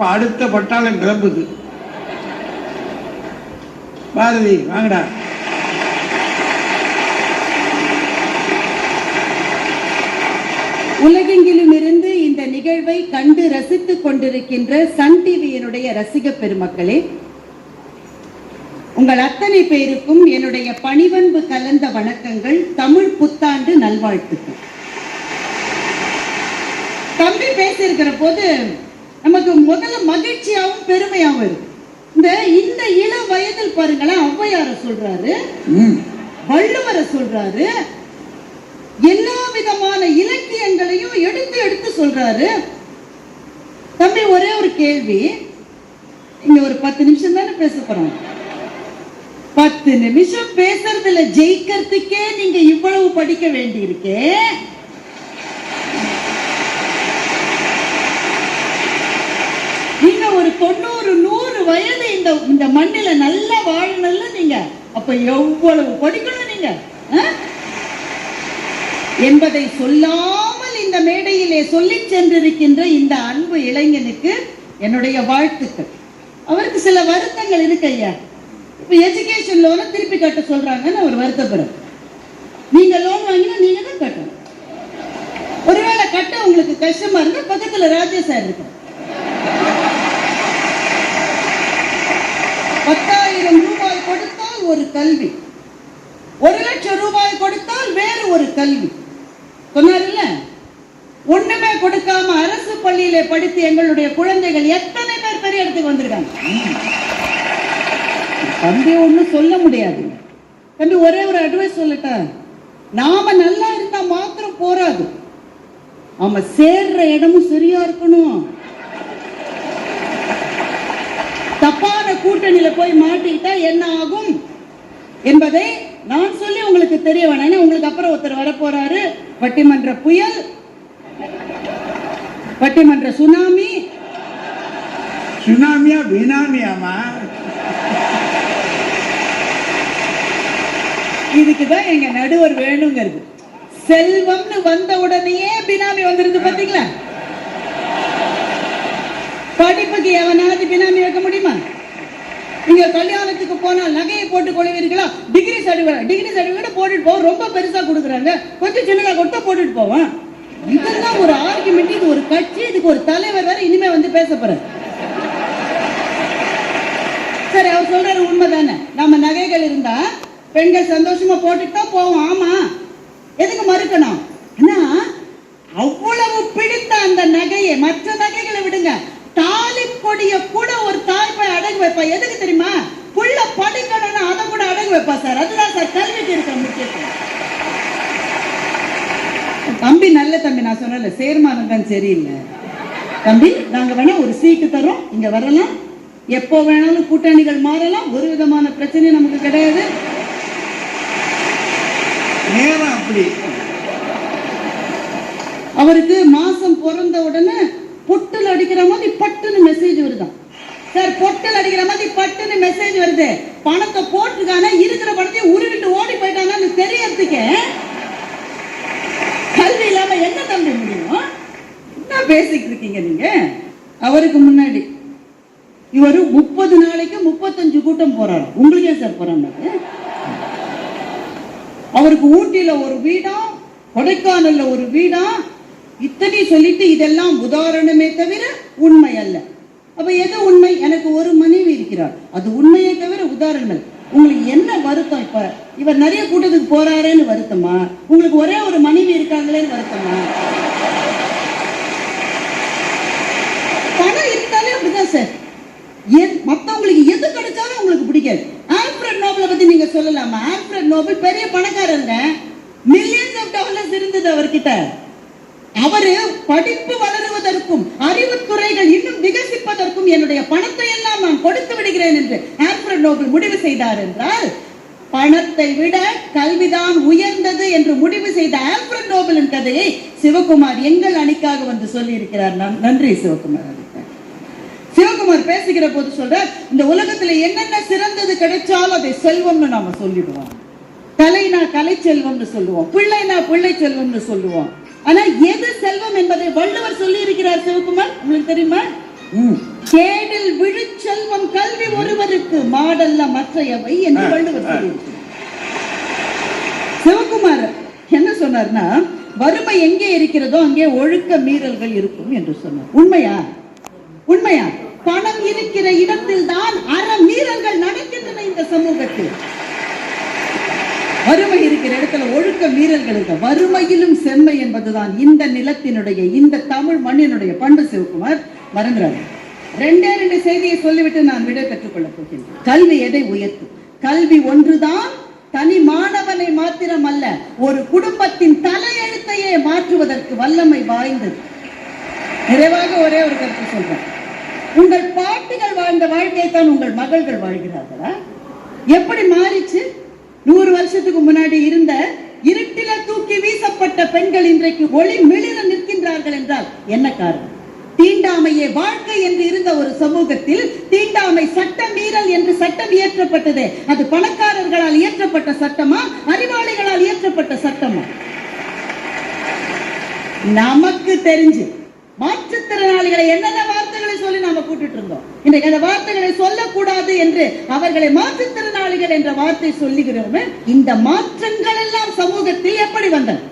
இப்ப அடுத்த பட்டாளம் கிளம்புது. பாரதி வாங்கடா. உலகெங்கிலும் இருந்து இந்த நிகழ்வை கண்டு ரசித்துக் கொண்டிருக்கின்ற சன் டிவியினுடைய ரசிக பெருமக்களே உங்கள் அத்தனை பேருக்கும் என்னுடைய பணிவன்பு கலந்த வணக்கங்கள் தமிழ் புத்தாண்டு நல்வாழ்த்துக்கள். தம்பி பேசியிருக்கிற போது நமக்கு முதல்ல மகிழ்ச்சியாவும் பெருமையாவும் இருக்கு. இந்த இந்த இள வயதில் பாருங்களேன் ஔவையார சொல்றாரு. வள்ளுவரை சொல்றாரு. எல்லா விதமான இலக்கியங்களையும் எடுத்து எடுத்து சொல்றாரு. தம்பி ஒரே ஒரு கேள்வி. இங்க ஒரு பத்து நிமிஷம் தானே பேச போறோம். பத்து நிமிஷம் பேசுறதுல ஜெயிக்கிறதுக்கே நீங்க இவ்வளவு படிக்க வேண்டியிருக்கே. நீங்க ஒரு தொண்ணூறு நூறு வயது இந்த இந்த மண்ணில நல்லா வாழணும்ல நீங்க? அப்ப எவ்வளவு படிக்கணும் நீங்க? என்பதை சொல்லாமல் இந்த மேடையிலே சொல்லி சென்றிருக்கின்ற இந்த அன்பு இளைஞனுக்கு என்னுடைய வாழ்த்துக்கள். அவருக்கு சில வருத்தங்கள் இருக்கு ஐயா. இப்ப எஜுகேஷன் லோனை திருப்பி கட்ட சொல்றாங்கன்னு அவர் வருத்தப்படுறார். நீங்க லோன் வாங்கினா நீங்க தான் கட்டணும். ஒருவேளை கட்ட உங்களுக்கு கஷ்டமா இருந்தா பக்கத்துல ராஜேஷ் சார் பத்தாயிரம் ரூபாய் கொடுத்தால் ஒரு கல்வி. ஒரு லட்சம் ரூபாய் கொடுத்தால் வேறு ஒரு கல்வி. சொன்னார்ல? ஒண்ணுமே கொடுக்காம அரசு பள்ளியில படித்து எங்களுடைய குழந்தைகள் எத்தனை பேர் பெரிய இடத்துக்கு வந்திருக்காங்க? தம்பி ஒண்ணும் சொல்ல முடியாது. தம்பி ஒரே ஒரு அட்வைஸ் சொல்லட்டா? நாம நல்லா இருந்தா மாத்திரம் போராது. அவன் சேர்ற இடமும் சரியா இருக்கணும். தப்பான கூட்டணியில போய் மாட்டிக்கிட்டா என்ன ஆகும்? என்பதை நான் சொல்லி உங்களுக்கு தெரிய வேணாம். உங்களுக்கு அப்புறம் ஒருத்தர் வரப்போறாரு. பட்டிமன்ற புயல் பட்டிமன்ற சுனாமி. சுனாமியா பினாமியாமா இதுக்கு தான் எங்க நடுவர் வேணுங்கிறது. செல்வம்னு வந்த உடனேயே பினாமி வந்துருந்து பாத்தீங்களா? படிப்புக்கு எவனாவது பினாமி வைக்க முடியுமா? நீங்க கல்யாணத்துக்கு போனால் நகையை போட்டு கொள்வீர்களா? டிகிரி சர்டிபிகேட் டிகிரி சர்டிபிகேட் போட்டுட்டு போவோம் ரொம்ப பெருசா கொடுக்குறாங்க. கொஞ்சம் சின்னதா கொடுத்தா போட்டுட்டு போவோம் இதெல்லாம் ஒரு ஆர்குமெண்ட் இது ஒரு கட்சி இதுக்கு ஒரு தலைவர் வேற இனிமே வந்து பேச போறாரு. சரி அவர் சொல்றாரு உண்மைதானே. நம்ம நகைகள் இருந்தா பெண்கள் சந்தோஷமா போட்டுட்டு தான் போவோம். ஆமா. எதுக்கு மறுக்கணும் ஆனா அவ்வளவு பிடித்த அந்த நகையை மற்ற நகைகளை விடுங்க தாலி கொடிய கூட ஒரு தாய் போய் அடகு வைப்பா? எதுக்கு தெரியுமா? புள்ள படிக்கணும்னு அதை கூட அடகு வைப்பா சார். அதுதான் சார் கல்விக்கு இருக்க முக்கியத்துவம். தம்பி நல்ல தம்பி நான் சொன்னல சேர்மானம் தான் சரியில்லை. தம்பி நாங்க வேணா ஒரு சீட்டு தரோம். இங்க வரலாம். எப்போ வேணாலும் கூட்டணிகள் மாறலாம். ஒரு விதமான பிரச்சனை நமக்கு கிடையாது. நேரம் அப்படி. அவருக்கு மாசம் பிறந்த உடனே பொட்டில் அடிக்கிற மாதிரி பட்டுன்னு மெசேஜ் வருதான். சார் பொட்டல் அடிக்கிற மாதிரி பட்டுன்னு மெசேஜ் வருது. பணத்தை போட்டிருக்காங்க இருக்கிற பணத்தை உருவிட்டு ஓடி போயிட்டாங்கன்னு தெரியறதுக்கு கல்வி இல்லாம என்ன தம்பி முடியும்? என்ன பேசிட்டு இருக்கீங்க நீங்க? அவருக்கு முன்னாடி. இவர் முப்பது நாளைக்கு முப்பத்தஞ்சு கூட்டம் போறாரு. உங்களுக்கு ஏன் சார் போறாங்க அவருக்கு ஊட்டியில ஒரு வீடா கொடைக்கானல்ல ஒரு வீடா இத்தனை சொல்லிட்டு இதெல்லாம் உதாரணமே தவிர உண்மை அல்ல. அப்ப எது உண்மை? எனக்கு ஒரு மனைவி இருக்கிறார் அது உண்மையை தவிர உதாரணங்கள் உங்களுக்கு என்ன வருத்தம் இப்ப? இவர் நிறைய கூட்டத்துக்கு போறாருன்னு வருத்தமா? உங்களுக்கு ஒரே ஒரு மனைவி இருக்காங்களேன்னு வருத்தமா? பணம் இருந்தாலே அப்படிதான் சார். மத்தவங்களுக்கு எது கிடைச்சாலும் உங்களுக்கு பிடிக்காது. ஆல்ஃபிரட் நோபலை பத்தி நீங்க சொல்லலாமா? ஆல்ஃபிரட் நோபல் பெரிய பணக்காரங்க. மில்லியன்ஸ் ஆஃப் டாலர்ஸ் இருந்தது அவர்கிட்ட. அவரு படிப்பு வளருவதற்கும் அறிவுத்துறைகள் இன்னும் விகசிப்பதற்கும் என்னுடைய பணத்தை எல்லாம் நான் கொடுத்து விடுகிறேன் என்று ஆல்ஃபிரட் நோபல் முடிவு செய்தார் என்றால் பணத்தை விட கல்விதான் உயர்ந்தது என்று முடிவு செய்த ஆல்ஃபிரட் நோபலின் கதையை சிவகுமார் எங்கள் அணிக்காக வந்து சொல்லி இருக்கிறார் நன்றி சிவகுமார் சிவகுமார் பேசுகிற போது சொல்ற இந்த உலகத்துல என்னென்ன சிறந்தது கிடைச்சாலும் அதை செல்வம்னு நாம சொல்லிடுவோம். கலைனா கலை செல்வம்னு சொல்லுவோம். பிள்ளைனா பிள்ளை செல்வம்னு சொல்லுவோம். ஆனா எது செல்வம் என்பதை வள்ளுவர் சொல்லி இருக்கிறார் சிவகுமார்? உங்களுக்கு தெரியுமா? கேடில் விழுச்செல்வம் கல்வி ஒருவருக்கு மாடல்ல மற்றையவை என்று வள்ளுவர். சிவகுமார் என்ன சொன்னார்னா வறுமை எங்கே இருக்கிறதோ அங்கே ஒழுக்க மீறல்கள் இருக்கும் என்று சொன்னார். உண்மையா? உண்மையா? பணம் இருக்கிற இடத்தில் தான் அற மீறல்கள் நடக்கின்றன இந்த சமூகத்தில். வறுமை இருக்கிற இடத்துல ஒழுக்க மீறல்கள் இருக்க வறுமையிலும் செம்மை என்பதுதான் இந்த நிலத்தினுடைய இந்த தமிழ் மண்ணினுடைய பண்பு சிவகுமார் மறந்துறாரு ரெண்டே ரெண்டு செய்தியை சொல்லிவிட்டு நான் விடை பெற்றுக் கொள்ளப் போகின்றேன். கல்வி எதை உயர்த்தும் கல்வி ஒன்றுதான் தனி மாணவனை மாத்திரம் அல்ல ஒரு குடும்பத்தின் தலையெழுத்தையே மாற்றுவதற்கு வல்லமை வாய்ந்தது. நிறைவாக ஒரே ஒரு கருத்து சொல்றேன். உங்கள் பாட்டிகள் வாழ்ந்த வாழ்க்கையை தான் உங்கள் மகள்கள் வாழ்கிறார்களா? எப்படி மாறிச்சு? நூறு வருஷத்துக்கு முன்னாடி இருந்த இருட்டில தூக்கி வீசப்பட்ட பெண்கள் இன்றைக்கு ஒளி மிளிர நிற்கின்றார்கள் என்றால் என்ன காரணம்? தீண்டாமையே வாழ்க்கை என்று இருந்த ஒரு சமூகத்தில் தீண்டாமை சட்ட மீறல் என்று சட்டம் இயற்றப்பட்டது. அது பணக்காரர்களால் இயற்றப்பட்ட சட்டமா? அறிவாளிகளால் இயற்றப்பட்ட சட்டமா? நமக்கு தெரிஞ்சு மாற்றுத்திறனாளிகளை என்னென்ன வார்த்தைகளை சொல்லி நாம கூட்டிட்டு இருந்தோம். இன்றைக்கு அந்த வார்த்தைகளை சொல்லக்கூடாது என்று அவர்களை மாற்றுத்திறனாளிகள் என்ற வார்த்தை சொல்லுகிறோமே இந்த மாற்றங்கள் எல்லாம் சமூகத்தில் எப்படி வந்தன?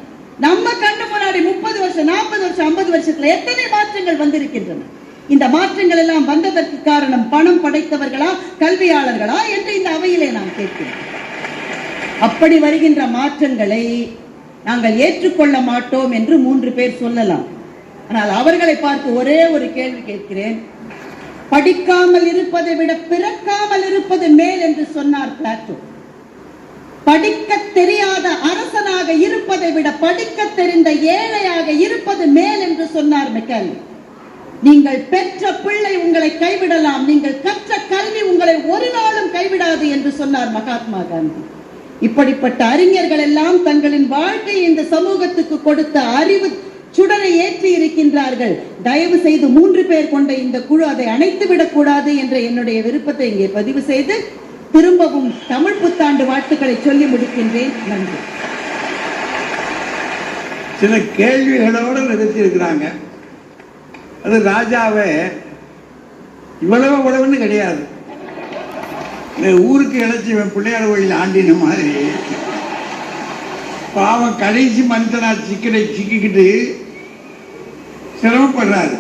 நம்ம கண்ணு முன்னாடி முப்பது வருஷம் நாற்பது வருஷம் ஐம்பது வருஷத்துல எத்தனை மாற்றங்கள் வந்திருக்கின்றன? இந்த மாற்றங்கள் எல்லாம் வந்ததற்கு காரணம் பணம் படைத்தவர்களா கல்வியாளர்களா என்று இந்த அவையிலே நான் கேட்கிறேன் அப்படி வருகின்ற மாற்றங்களை நாங்கள் ஏற்றுக்கொள்ள மாட்டோம் என்று மூன்று பேர் சொல்லலாம். ஆனால் அவர்களை பார்த்து ஒரே ஒரு கேள்வி கேட்கிறேன். படிக்காமல் இருப்பதை விட பிறக்காமல் இருப்பது மேல் என்று சொன்னார் பிளாட்டோ. படிக்க தெரியாத அரசனாக இருப்பதை விட படிக்க தெரிந்த ஏழையாக இருப்பது மேல் என்று சொன்னார் மெக்கல். நீங்கள் பெற்ற பிள்ளை உங்களை கைவிடலாம் நீங்கள் கற்ற கல்வி உங்களை ஒரு நாளும் கைவிடாது என்று சொன்னார் மகாத்மா காந்தி. இப்படிப்பட்ட அறிஞர்கள் எல்லாம் தங்களின் வாழ்க்கை இந்த சமூகத்துக்கு கொடுத்த அறிவு சுடரை ஏற்றி இருக்கின்றார்கள். தயவு செய்து மூன்று பேர் கொண்ட இந்த குழு அதை அணைத்து விடக்கூடாது என்ற என்னுடைய விருப்பத்தை இங்கே பதிவு செய்து திரும்பவும் தமிழ் புத்தாண்டு வாழ்த்துக்களை சொல்லி முடிக்கின்றேன். நன்றி. சில கேள்விகளோடு நிறுத்தி இருக்கிறாங்க அது ராஜாவை இவ்வளவு உழவுன்னு கிடையாது. இந்த ஊருக்கு இழைச்சி பிள்ளையார் கோயில் ஆண்டின மாதிரி. பாவம் கடைசி மனுஷனா சிக்கனை சிக்கிக்கிட்டு சிரமப்படுறாரு.